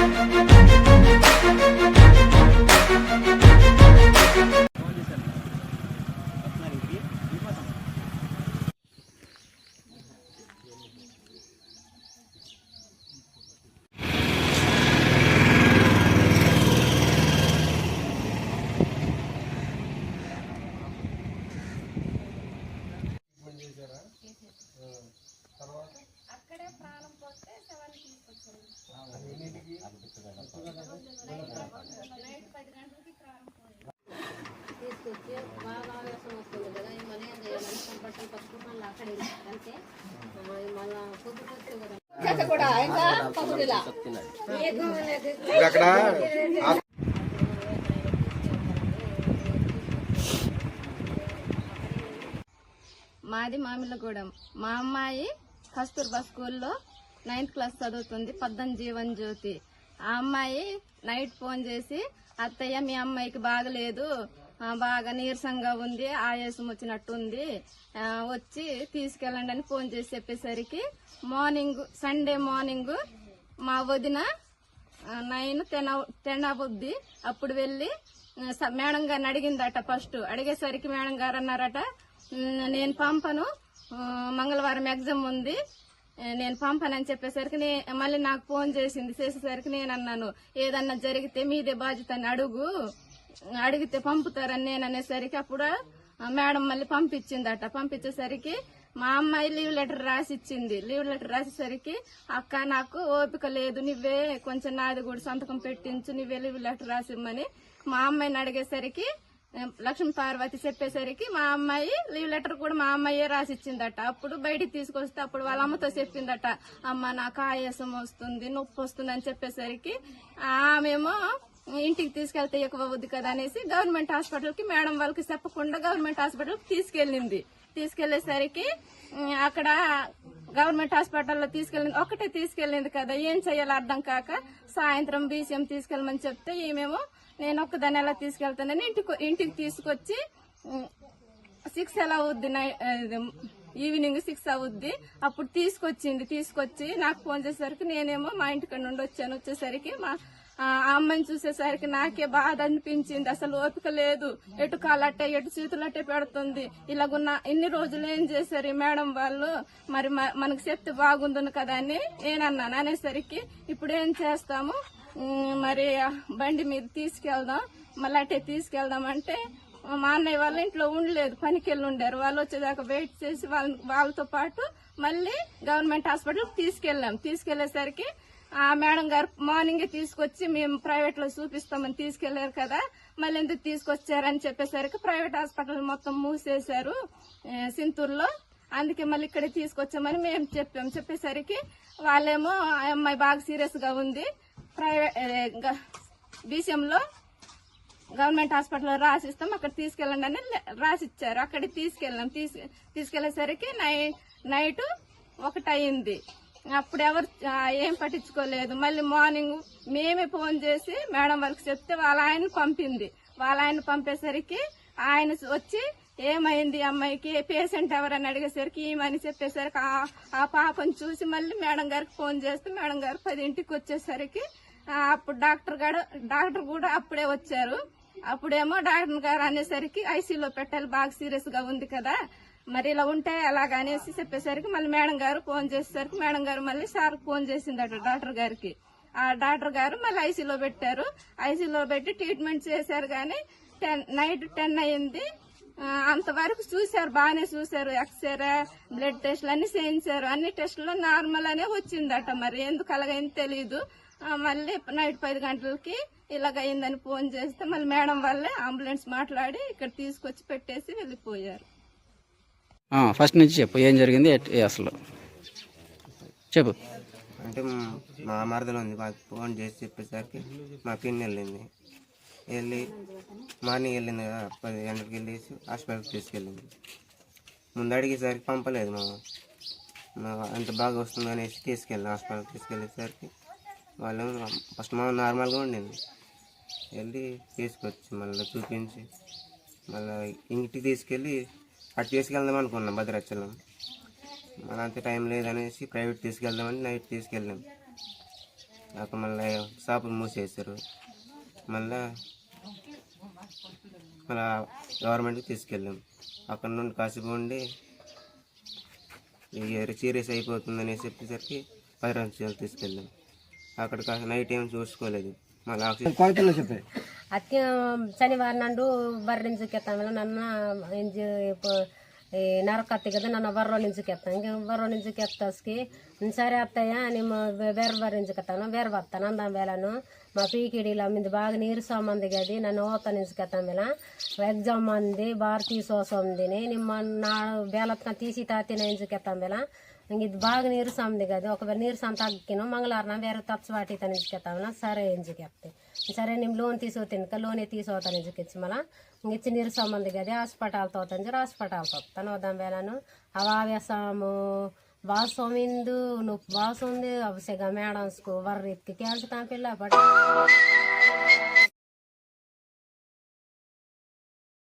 అక్కడే అక్కడ మాది మామిళ్ళగూడెం మా అమ్మాయి కస్తూర్బా స్కూల్లో నైన్త్ క్లాస్ చదువుతుంది పద్దం జీవన్ జ్యోతి. ఆ అమ్మాయి నైట్ ఫోన్ చేసి అత్తయ్య మీ అమ్మాయికి బాగలేదు బాగా నీరసంగా ఉంది ఆయాసం వచ్చినట్టుంది. ఉంది వచ్చి తీసుకెళ్ళండి అని ఫోన్ చేసి చెప్పేసరికి మార్నింగ్ సండే మార్నింగ్ మా వదిన నైన్ టెన్ టెన్ అవుద్ది. అప్పుడు వెళ్ళి స- మేడం గారిని అడిగిందట ఫస్ట్. అడిగేసరికి మేడం గారు అన్నారట నేను పంపను. మంగళవారం ఎగ్జామ్ ఉంది. నేను పంపనని చెప్పేసరికి నే మళ్ళీ నాకు ఫోన్ చేసింది. చేసేసరికి నేను అన్నాను ఏదన్నా జరిగితే మీదే బాధ్యత అని అడుగు. అడిగితే పంపుతారని నేను అనేసరికి అప్పుడు మేడం మళ్ళీ పంపించిందట. పంపించేసరికి మా అమ్మాయి లీవ్ లెటర్ రాసి ఇచ్చింది లీవ్ లెటర్ రాసేసరికి అక్క నాకు ఓపిక లేదు. నువ్వే కొంచెం నాది కూడా సంతకం పెట్టించు. నువ్వే లీవ్ లెటర్ రాసిమ్మని. మా అమ్మాయిని అడిగేసరికి లక్ష్మీ పార్వతి చెప్పేసరికి మా అమ్మాయి లీవ్ లెటర్ కూడా మా అమ్మాయే రాసి ఇచ్చిందట అప్పుడు బయటికి తీసుకొస్తే అప్పుడు వాళ్ళ అమ్మతో చెప్పిందట అమ్మ నాకు ఆయాసం వస్తుంది నొప్పి వస్తుంది అని చెప్పేసరికి ఆమెమో ఇంటికి తీసుకెళ్తే ఎక్కువ అవుద్ది కదా అనేసి గవర్నమెంట్ హాస్పిటల్కి మేడం వాళ్ళకి చెప్పకుండా గవర్నమెంట్ హాస్పిటల్కి తీసుకెళ్ళింది. తీసుకెళ్ళేసరికి అక్కడ గవర్నమెంట్ హాస్పిటల్లో తీసుకెళ్ళింది. ఒకటే తీసుకెళ్ళింది కదా ఏం చేయాలో అర్థం కాక సాయంత్రం బీసీఎం తీసుకెళ్ళమని చెప్తే ఈమెమో నేను ఒక్కదాన్ని ఎలా తీసుకెళ్తానని ఇంటికి ఇంటికి తీసుకొచ్చి సిక్స్ ఎలా అవుద్ది ఈవినింగ్ సిక్స్ అవుద్ది. అప్పుడు తీసుకొచ్చింది తీసుకొచ్చి నాకు ఫోన్ చేసేసరికి నేనేమో మా ఇంటికి నుండి వచ్చాను. వచ్చేసరికి మా ఆ అమ్మాయిని చూసేసరికి నాకే బాధ అనిపించింది. అసలు ఓపిక లేదు. ఎటు కాలట్టే ఎటు చేతులట్టే పెడుతుంది. ఇలాగున్న ఇన్ని రోజులు ఏం చేశారు మేడం వాళ్ళు? మరి మ- మనకు చెప్తే బాగుందను కదా అని నేనన్నాను. అనేసరికి ఇప్పుడు ఏం చేస్తాము? మరి బండి మీద తీసుకెళ్దాం. మళ్ళీ అట్టే తీసుకెళ్దాం అంటే మా అన్నయ్య వాళ్ళ ఇంట్లో ఉండలేదు. పనికి వెళ్ళి ఉండారు. వాళ్ళు వచ్చేదాకా వెయిట్ చేసి వాళ్ళ వాళ్ళతో పాటు మళ్ళీ గవర్నమెంట్ హాస్పిటల్ తీసుకెళ్ళాం. తీసుకెళ్ళేసరికి ఆ మేడం గారు మార్నింగ్ తీసుకొచ్చి మేము ప్రైవేట్లో చూపిస్తామని తీసుకెళ్ళారు కదా మళ్ళీ ఎందుకు తీసుకొచ్చారని చెప్పేసరికి ప్రైవేట్ హాస్పిటల్ మొత్తం మూసేశారు సింతూరులో. అందుకే మళ్ళీ ఇక్కడ తీసుకొచ్చామని మేము చెప్పాము చెప్పేసరికి వాళ్ళేమో ఆ అమ్మాయి బాగా సీరియస్గా ఉంది ప్రైవేట్ బీసీఎంలో గవర్నమెంట్ హాస్పిటల్లో రాసిస్తాం అక్కడ తీసుకెళ్ళండి అని రాసిచ్చారు. అక్కడికి తీసుకెళ్ళాం. తీసుకెళ్ళేసరికి నై నైట్ ఒకటి అయింది అప్పుడు ఎవరు ఏం పట్టించుకోలేదు. మళ్ళీ మార్నింగ్ మేమే ఫోన్ చేసి మేడం వాళ్ళకి చెప్తే వాళ్ళ ఆయన పంపింది. వాళ్ళ ఆయన పంపేసరికి ఆయన వచ్చి ఏమైంది అమ్మాయికి? పేషెంట్ ఎవరని అడిగేసరికి ఏమని చెప్పేసరికి ఆ- ఆ పాపను చూసి మళ్ళీ మేడం గారికి ఫోన్ చేస్తే మేడం గారు పదింటికి వచ్చేసరికి అప్పుడు డాక్టర్ గారు డాక్టర్ కూడా అప్పుడే వచ్చారు. అప్పుడేమో డాక్టర్ గారు అనేసరికి ఐసీలో పెట్టాలి బాగా సీరియస్గా ఉంది కదా. మరి ఇలా ఉంటే అలాగ చెప్పేసరికి మళ్ళీ మేడం గారు ఫోన్ చేసేసరికి మేడం గారు మళ్ళీ సార్ ఫోన్ చేసిందట డాక్టర్ గారికి. ఆ డాక్టర్ గారు మళ్ళీ ఐసీలో పెట్టారు. ఐసీలో పెట్టి ట్రీట్మెంట్ చేశారు కానీ టెన్ నైట్ టెన్ అయింది. అంతవరకు చూశారు బాగానే చూశారు. ఎక్స్రే బ్లడ్ టెస్ట్లు అన్ని చేయించారు. అన్ని టెస్టులు నార్మల్ అనే వచ్చిందట మరి. ఎందుకు అలాగైంది తెలియదు మళ్ళీ నైట్ పది గంటలకి ఇలాగైందని ఫోన్ చేస్తే మళ్ళీ మేడం వాళ్ళే అంబులెన్స్ మాట్లాడి ఇక్కడ తీసుకొచ్చి పెట్టేసి వెళ్ళిపోయారు. ఫస్ట్ నుంచి చెప్పు ఏం జరిగింది ఏ అసలు? చెప్పు. అంటే మా- మా మరదలు ఉంది మాకు ఫోన్ చేసి చెప్పేసరికి మా పిన్ని వెళ్ళింది. వెళ్ళి మార్నింగ్ వెళ్ళింది కదా పది గంటలకు వెళ్ళేసి హాస్పిటల్కి తీసుకెళ్ళింది. ముందు అడిగేసరికి పంపలేదు మా మా అంత బాగా వస్తుంది అనేసి తీసుకెళ్ళి హాస్పిటల్కి తీసుకెళ్ళేసరికి వాళ్ళు ఫస్ట్ మా నార్మల్గా ఉండింది. వెళ్ళి తీసుకొచ్చి మళ్ళీ చూపించి మళ్ళీ ఇంటికి తీసుకెళ్ళి అటు తీసుకెళ్దాం అనుకున్నాం భద్రాచలం. మన అంత టైం లేదనేసి ప్రైవేట్ తీసుకెళ్దామని నైట్ తీసుకెళ్ళాం. అక్కడ మళ్ళీ షాపులు మూసేసారు మళ్ళీ మళ్ళా గవర్నమెంట్కి తీసుకెళ్ళాం. అక్కడ నుండి కాసేపు ఉండి సీరియస్ అయిపోతుందనేసి చెప్పేసరికి పైరాన్సియల్ తీసుకెళ్ళాం. అక్కడ కాస్త నైట్ ఏం చూసుకోలేదు. కోవితలు చెప్పే అత్య ಶನಿವಾರ ನಂಡು ಬರ್ರಿಂಜು ಕೆತ್ತಾಮೇಲೆ ನನ್ನ ಇಂಜು ನರಕತ್ತಿಗದ ನನ್ನ ಬರ್ರೋ ನಿಂಜು ಕೆತ್ತ ಹಿಂಗೆ ಬರ್ರೋ ನಿಂಜು ಕೆತ್ತಸ್ಕಿ ಸರಿ ಅತ್ತಯ್ಯ ನಿಮ್ಮ ಬೇರೆ ಬರ್ರಿಂಜು ಕೆತ್ತಾನ ಬೇರೆ ಬರ್ತಾನ ಅಂದ ಮೇಲನು మా పీకిడీలో మీద బాగా నీరసమంది గది నన్ను ఓత నిసుకెత్తామిల ఎగ్జామ్ అంది బార్ తీసోసందిని నిమ్మ నా బేలత్న తీసి తాతి నేంచుకెత్తామిల ಕೆತ್ತಂಗಿಲ್ಲ ఇంక ఇది బాగా నీరు సమ్ది కదా ఒకవేళ నీరు సమ్ తగ్గిన మంగళవారం వేరే తచ్చవాటి తనించుకెత్తామన్నా సరే ఎంచుకెత్తే సరే నేను లోన్ తీసుకోతినక లోనే తీసుకోతాను ఎంచుకెచ్చి మళ్ళా ఇంక ఇచ్చి నీరు సమ్మంది కదా హాస్పిటల్ తోతంజు హాస్పిటల్ తోతాను వద్దాం వేళను అవావ్యాసము వాసమిందు నొప్పి వాసం ఉంది అవసరంగా మేడంస్కు వర్రెత్తి క్యాల్చుతాం పిల్ల పట్ట